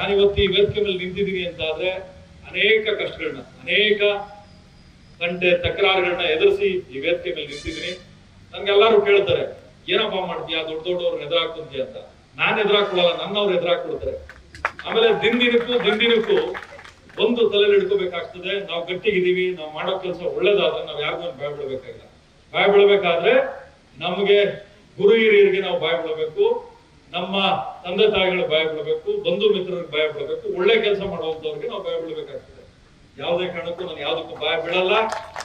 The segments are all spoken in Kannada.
ನಾನಿವತ್ತು ಈ ವೇದಿಕೆ ಮೇಲೆ ನಿಂತಿದ್ದೀನಿ ಅಂತ ಆದ್ರೆ ಅನೇಕ ಕಷ್ಟಗಳನ್ನ, ಅನೇಕ ಗಂಟೆ ತಕರಾರುಗಳನ್ನ ಎದುರಿಸಿ ಈ ವೇದಿಕೆ ಮೇಲೆ ನಿಂತಿದ್ದೀನಿ. ನನ್ಗೆಲ್ಲರೂ ಕೇಳ್ತಾರೆ, ಏನಪ್ಪ ಮಾಡ್ತೀಯಾ, ದೊಡ್ಡ ದೊಡ್ಡವ್ರನ್ನ ಎದುರಾಗ್ತೀಯ ಅಂತ. ನಾನ್ ಎದುರಾಕೊಳ್ಳಲ್ಲ ನನ್ನವ್ರು ಎದುರಾಕೊಳ್ತಾರೆ ಆಮೇಲೆ ದಿನ ದಿನಕ್ಕೂ ದಿನ ದಿನಕ್ಕೂ ಒಂದು ತಲೆ ಹಿಡ್ಕೋಬೇಕಾಗ್ತದೆ. ನಾವು ಗಟ್ಟಿಗಿದೀವಿ ನಾವು ಮಾಡೋ ಕೆಲಸ ಒಳ್ಳೇದಾದ್ರೆ ನಾವು ಯಾರಿಗೂ ಭಯ ಬಿಡಬೇಕಾಗಿಲ್ಲ. ಭಯ ಬಿಡಬೇಕಾದ್ರೆ ನಮಗೆ ಗುರು ಹಿರಿಯರಿಗೆ ನಾವು ಭಯ ಬೀಳಬೇಕು ನಮ್ಮ ತಂದೆ ತಾಯಿಗಳ ಭಯ ಬಿಡಬೇಕು ಬಂಧು ಮಿತ್ರರಿಗೆ ಭಯ ಬಿಡಬೇಕು ಒಳ್ಳೆ ಕೆಲಸ ಮಾಡುವಂತವ್ರಿಗೆ ನಾವು ಭಯ ಬಿಡಬೇಕಾಗ್ತದೆ ಯಾವುದೇ ಕಾರಣಕ್ಕೂ ನಾನು ಯಾವುದಕ್ಕೂ ಭಯ ಬೀಳಲ್ಲ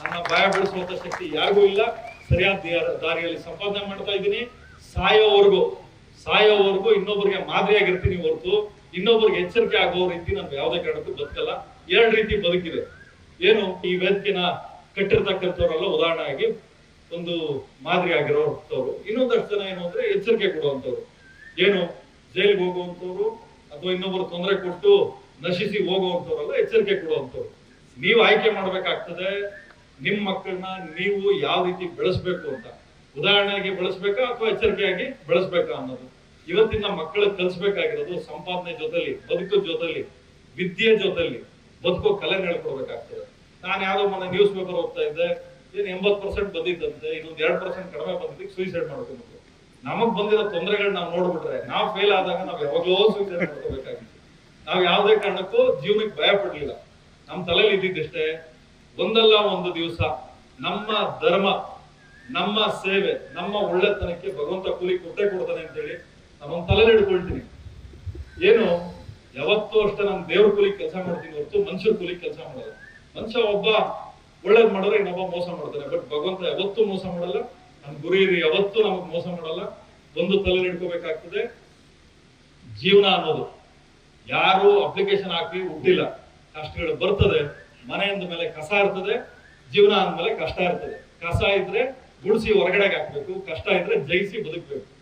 ನನ್ನ ಭಯ ಬಿಡಿಸುವಂತ ಶಕ್ತಿ ಯಾರಿಗೂ ಇಲ್ಲ. ಸರಿಯಾದ ದಾರಿ- ದಾರಿಯಲ್ಲಿ ಸಂಪಾದನೆ ಮಾಡ್ತಾ ಇದ್ದೀನಿ. ಸಾಯೋವರೆಗೂ ಸಾಯೋವರೆಗೂ ಇನ್ನೊಬ್ಬರಿಗೆ ಮಾದರಿಯಾಗಿರ್ತೀನಿ ಹೊರತು, ಇನ್ನೊಬ್ಬರಿಗೆ ಎಚ್ಚರಿಕೆ ಆಗೋ ರೀತಿ ನಾನು ಯಾವುದೇ ಕಾರಣಕ್ಕೂ ಬದುಕಲ್ಲ. ಎರಡು ರೀತಿ ಬದುಕಿದೆ. ಏನು, ಈ ವೇದಿಕೆನ ಕಟ್ಟಿರ್ತಕ್ಕಂಥವ್ರೆಲ್ಲ ಉದಾಹರಣೆ ಆಗಿ ಒಂದು ಮಾದರಿ ಆಗಿರೋರು ಇನ್ನೊಂದಷ್ಟು ಜನ ಏನು ಅಂದ್ರೆ ಎಚ್ಚರಿಕೆ ಕೊಡುವಂಥವ್ರು. ಏನು ಜೈಲಿಗೆ ಹೋಗುವಂಥವ್ರು ಅಥವಾ ಇನ್ನೊಬ್ಬರು ತೊಂದರೆ ಕೊಟ್ಟು ನಶಿಸಿ ಹೋಗುವಂಥವ್ರಲ್ಲ ಎಚ್ಚರಿಕೆ ಕೊಡುವಂಥವ್ರು. ನೀವು ಆಯ್ಕೆ ಮಾಡಬೇಕಾಗ್ತದೆ, ನಿಮ್ಮ ಮಕ್ಕಳನ್ನ ನೀವು ಯಾವ ರೀತಿ ಬೆಳೆಸ್ಬೇಕು ಅಂತ. ಉದಾಹರಣೆಗೆ ಬೆಳೆಸ್ಬೇಕಾ ಅಥವಾ ಎಚ್ಚರಿಕೆಯಾಗಿ ಬೆಳೆಸ್ಬೇಕಾ ಅನ್ನೋದು. ಇವತ್ತಿನ ಮಕ್ಕಳು ಕಲಿಸ್ಬೇಕಾಗಿರೋದು ಸಂಪಾದನೆ ಜೊತೆಲಿ, ಬದುಕು ಜೊತೆಲಿ, ವಿದ್ಯೆ ಜೊತೆಲಿ, ಬದುಕೋ ಕಲೆ ಹೇಳ್ಕೊಡ್ಬೇಕಾಗ್ತದೆ. ನಾನು ಯಾವ್ದೋ ಮೊನ್ನೆ ನ್ಯೂಸ್ ಪೇಪರ್ ಓದ್ತಾ ಇದ್ದೆ, ಏನು ಎಂಬತ್ ಪರ್ಸೆಂಟ್ ಬಂದಿದ್ದಂತೆ ಇನ್ನೊಂದು ಎರಡು ಪರ್ಸೆಂಟ್ ಕಡಿಮೆ ಬಂದಿದ್ದಕ್ಕೆ ಸೂಸೈಡ್ ಮಾಡ್ಕೊಂಡು ನಮಗ್ ಬಂದಿರೋ ತೊಂದರೆಗಳು ನಾವು ನೋಡ್ಬಿಟ್ರೆ, ನಾವು ಫೇಲ್ ಆದಾಗ ನಾವು ಯಾವಾಗಲೂ ಸ್ವೀಕಾರ ಮಾಡ್ಕೋಬೇಕಾಗಿತ್ತು. ನಾವು ಯಾವ್ದೇ ಕಾರಣಕ್ಕೂ ಜೀವನಕ್ಕೆ ಭಯ ಪಡ್ಲಿಲ್ಲ. ನಮ್ ತಲೆಯಲ್ಲಿ ಇದ್ದಿದ್ದಷ್ಟೇ, ಒಂದಲ್ಲ ಒಂದು ದಿವಸ ನಮ್ಮ ಧರ್ಮ, ನಮ್ಮ ಸೇವೆ, ನಮ್ಮ ಒಳ್ಳೆತನಕ್ಕೆ ಭಗವಂತ ಕೂಲಿ ಕೊಟ್ಟೆ ಕೊಡ್ತಾನೆ ಅಂತೇಳಿ ನಮ್ಮ ತಲೆಯಲ್ಲಿ ಇಡ್ಕೊಳ್ತೀನಿ ಏನು, ಯಾವತ್ತೂ ಅಷ್ಟೇ ನಮ್ ದೇವ್ರ ಕೂಲಿ ಕೆಲಸ ಮಾಡ್ತೀನಿ ಹೊರತು ಮನುಷ್ಯರ ಕೂಲಿ ಕೆಲಸ ಮಾಡೋದು ಮನುಷ್ಯ ಒಬ್ಬ ಒಳ್ಳೇದ್ ಮಾಡಿದ್ರೆ ಇನ್ನೊಬ್ಬ ಮೋಸ ಮಾಡ್ತಾನೆ, ಬಟ್ ಭಗವಂತ ಯಾವತ್ತೂ ಮೋಸ ಮಾಡಲ್ಲ. ಗುರಿ ಇದೆ. ಯಾವತ್ತೂ ನಮಗ್ ಮೋಸ ಮಾಡಲ್ಲ. ಒಂದು ತಲೆ ಹಿಡ್ಕೋಬೇಕಾಗ್ತದೆ ಜೀವನ ಅನ್ನೋದು. ಯಾರು ಅಪ್ಲಿಕೇಶನ್ ಹಾಕಿ ಹುಟ್ಟಿಲ್ಲ. ಕಷ್ಟಗಳು ಬರ್ತದೆ. ಮನೆಯಿಂದ ಮೇಲೆ ಕಸ ಇರ್ತದೆ. ಜೀವನ ಅಂದ್ಮೇಲೆ ಕಷ್ಟ ಇರ್ತದೆ. ಕಸ ಇದ್ರೆ ಗುಡಿಸಿ ಹೊರಗಡೆಗೆ ಹಾಕ್ಬೇಕು. ಕಷ್ಟ ಇದ್ರೆ ಜಯಿಸಿ ಬದುಕ್ಬೇಕು.